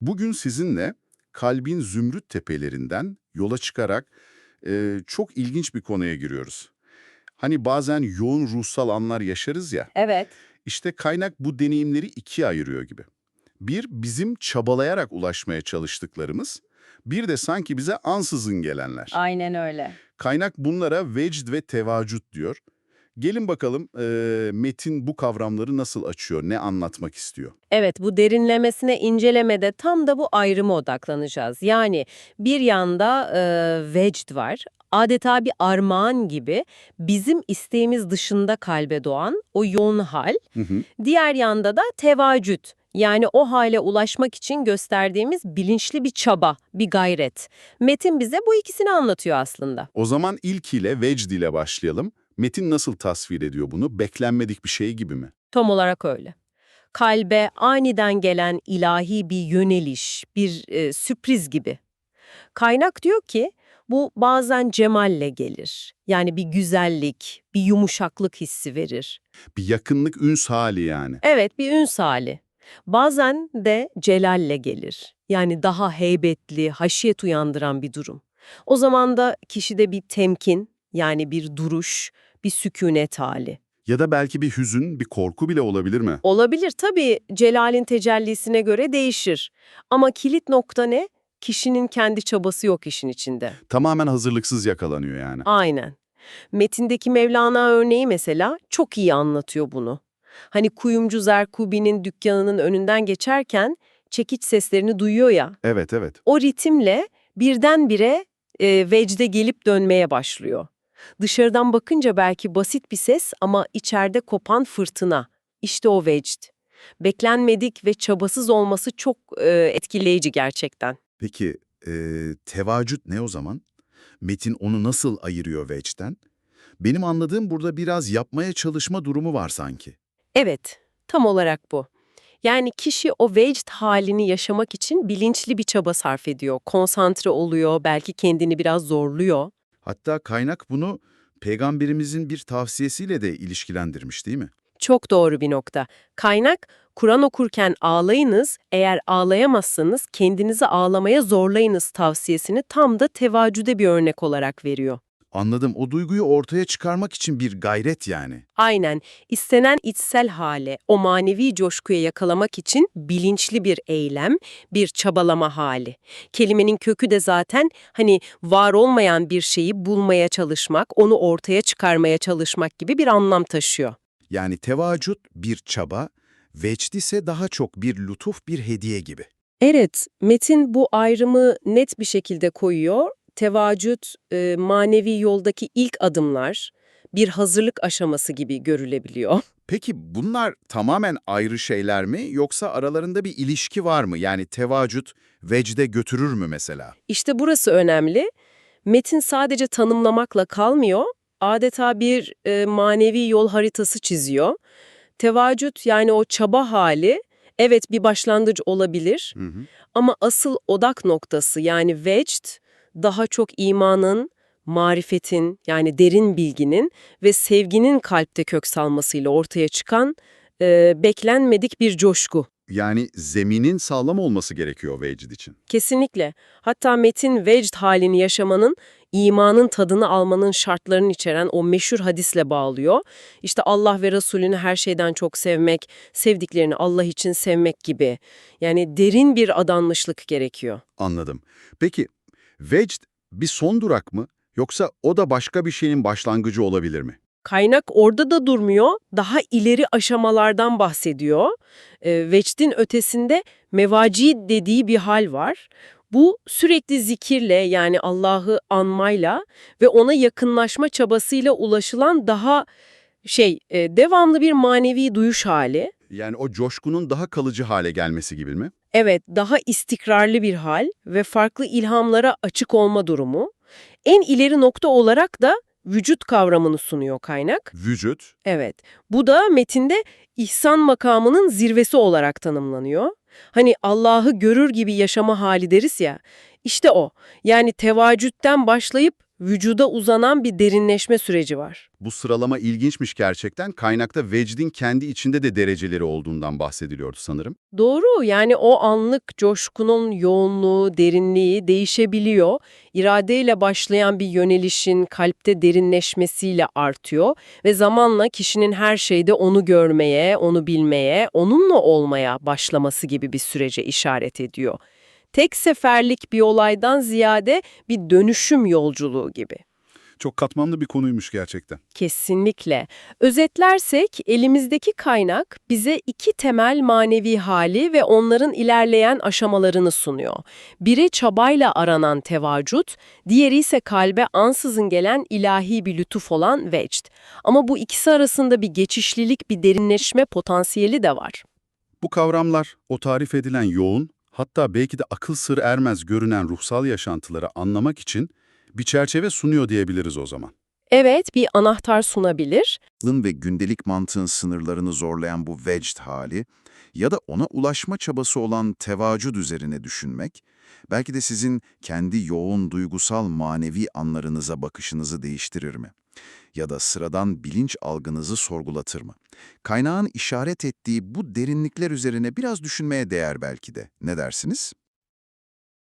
Bugün sizinle kalbin zümrüt tepelerinden yola çıkarak e, çok ilginç bir konuya giriyoruz. Hani bazen yoğun ruhsal anlar yaşarız ya, Evet. işte kaynak bu deneyimleri ikiye ayırıyor gibi. Bir, bizim çabalayarak ulaşmaya çalıştıklarımız, bir de sanki bize ansızın gelenler. Aynen öyle. Kaynak bunlara vecd ve tevacut diyor. Gelin bakalım e, metin bu kavramları nasıl açıyor, ne anlatmak istiyor? Evet bu derinlemesine incelemede tam da bu ayrıma odaklanacağız. Yani bir yanda e, vecd var. Adeta bir armağan gibi bizim isteğimiz dışında kalbe doğan o yoğun hal. Hı hı. Diğer yanda da tevacüt. Yani o hale ulaşmak için gösterdiğimiz bilinçli bir çaba, bir gayret. Metin bize bu ikisini anlatıyor aslında. O zaman ilkiyle vecd ile başlayalım. Metin nasıl tasvir ediyor bunu? Beklenmedik bir şey gibi mi? Tam olarak öyle. Kalbe aniden gelen ilahi bir yöneliş, bir e, sürpriz gibi. Kaynak diyor ki bu bazen cemalle gelir. Yani bir güzellik, bir yumuşaklık hissi verir. Bir yakınlık üns hali yani. Evet bir üns hali. Bazen de celalle gelir. Yani daha heybetli, haşiyet uyandıran bir durum. O zaman da kişide bir temkin, yani bir duruş, bir sükunet hali. Ya da belki bir hüzün, bir korku bile olabilir mi? Olabilir tabii Celal'in tecellisine göre değişir. Ama kilit nokta ne? Kişinin kendi çabası yok işin içinde. Tamamen hazırlıksız yakalanıyor yani. Aynen. Metindeki Mevlana örneği mesela çok iyi anlatıyor bunu. Hani kuyumcu Zerkubi'nin dükkanının önünden geçerken çekiç seslerini duyuyor ya. Evet evet. O ritimle birdenbire e, vecde gelip dönmeye başlıyor. Dışarıdan bakınca belki basit bir ses ama içeride kopan fırtına. İşte o vecd. Beklenmedik ve çabasız olması çok e, etkileyici gerçekten. Peki e, tevacüt ne o zaman? Metin onu nasıl ayırıyor vecden? Benim anladığım burada biraz yapmaya çalışma durumu var sanki. Evet, tam olarak bu. Yani kişi o vecd halini yaşamak için bilinçli bir çaba sarf ediyor, konsantre oluyor, belki kendini biraz zorluyor. Hatta kaynak bunu peygamberimizin bir tavsiyesiyle de ilişkilendirmiş değil mi? Çok doğru bir nokta. Kaynak, Kur'an okurken ağlayınız, eğer ağlayamazsanız kendinizi ağlamaya zorlayınız tavsiyesini tam da tevacüde bir örnek olarak veriyor. Anladım. O duyguyu ortaya çıkarmak için bir gayret yani. Aynen, istenen içsel hale, o manevi coşkuya yakalamak için bilinçli bir eylem, bir çabalama hali. Kelimenin kökü de zaten hani var olmayan bir şeyi bulmaya çalışmak, onu ortaya çıkarmaya çalışmak gibi bir anlam taşıyor. Yani tevacut bir çaba, vecd ise daha çok bir lütuf, bir hediye gibi. Evet, Metin bu ayrımı net bir şekilde koyuyor. Tevacüt, e, manevi yoldaki ilk adımlar, bir hazırlık aşaması gibi görülebiliyor. Peki bunlar tamamen ayrı şeyler mi yoksa aralarında bir ilişki var mı? Yani tevacut vecde götürür mü mesela? İşte burası önemli. Metin sadece tanımlamakla kalmıyor, adeta bir e, manevi yol haritası çiziyor. Tevacüt yani o çaba hali, evet bir başlangıç olabilir Hı hı. ama asıl odak noktası yani vecd daha çok imanın, marifetin yani derin bilginin ve sevginin kalpte kök salmasıyla ortaya çıkan e, beklenmedik bir coşku. Yani zeminin sağlam olması gerekiyor vecd için. Kesinlikle. Hatta metin vecd halini yaşamanın, imanın tadını almanın şartlarını içeren o meşhur hadisle bağlıyor. İşte Allah ve Resulünü her şeyden çok sevmek, sevdiklerini Allah için sevmek gibi. Yani derin bir adanmışlık gerekiyor. Anladım. Peki vecd bir son durak mı yoksa o da başka bir şeyin başlangıcı olabilir mi? Kaynak orada da durmuyor, daha ileri aşamalardan bahsediyor. E, vecdin ötesinde mevaci dediği bir hal var. Bu sürekli zikirle yani Allah'ı anmayla ve ona yakınlaşma çabasıyla ulaşılan daha şey e, devamlı bir manevi duyuş hali. Yani o coşkunun daha kalıcı hale gelmesi gibi mi? Evet, daha istikrarlı bir hal ve farklı ilhamlara açık olma durumu. En ileri nokta olarak da vücut kavramını sunuyor kaynak. Vücut, Evet, bu da metinde ihsan makamının zirvesi olarak tanımlanıyor. Hani Allah'ı görür gibi yaşama hali deriz ya, işte o. Yani tevacütten başlayıp vücuda uzanan bir derinleşme süreci var. Bu sıralama ilginçmiş gerçekten. Kaynakta vecdin kendi içinde de dereceleri olduğundan bahsediliyordu sanırım. Doğru yani o anlık coşkunun yoğunluğu, derinliği değişebiliyor. İradeyle başlayan bir yönelişin kalpte derinleşmesiyle artıyor ve zamanla kişinin her şeyde onu görmeye, onu bilmeye, onunla olmaya başlaması gibi bir sürece işaret ediyor. Tek seferlik bir olaydan ziyade bir dönüşüm yolculuğu gibi. Çok katmanlı bir konuymuş gerçekten. Kesinlikle. Özetlersek elimizdeki kaynak bize iki temel manevi hali ve onların ilerleyen aşamalarını sunuyor. Biri çabayla aranan tevacut, diğeri ise kalbe ansızın gelen ilahi bir lütuf olan vecd. Ama bu ikisi arasında bir geçişlilik, bir derinleşme potansiyeli de var. Bu kavramlar o tarif edilen yoğun, hatta belki de akıl sır ermez görünen ruhsal yaşantıları anlamak için bir çerçeve sunuyor diyebiliriz o zaman. Evet, bir anahtar sunabilir aklın ve gündelik mantığın sınırlarını zorlayan bu vecd hali ya da ona ulaşma çabası olan tevacud üzerine düşünmek, belki de sizin kendi yoğun duygusal manevi anlarınıza bakışınızı değiştirir mi? Ya da sıradan bilinç algınızı sorgulatır mı? Kaynağın işaret ettiği bu derinlikler üzerine biraz düşünmeye değer belki de. Ne dersiniz?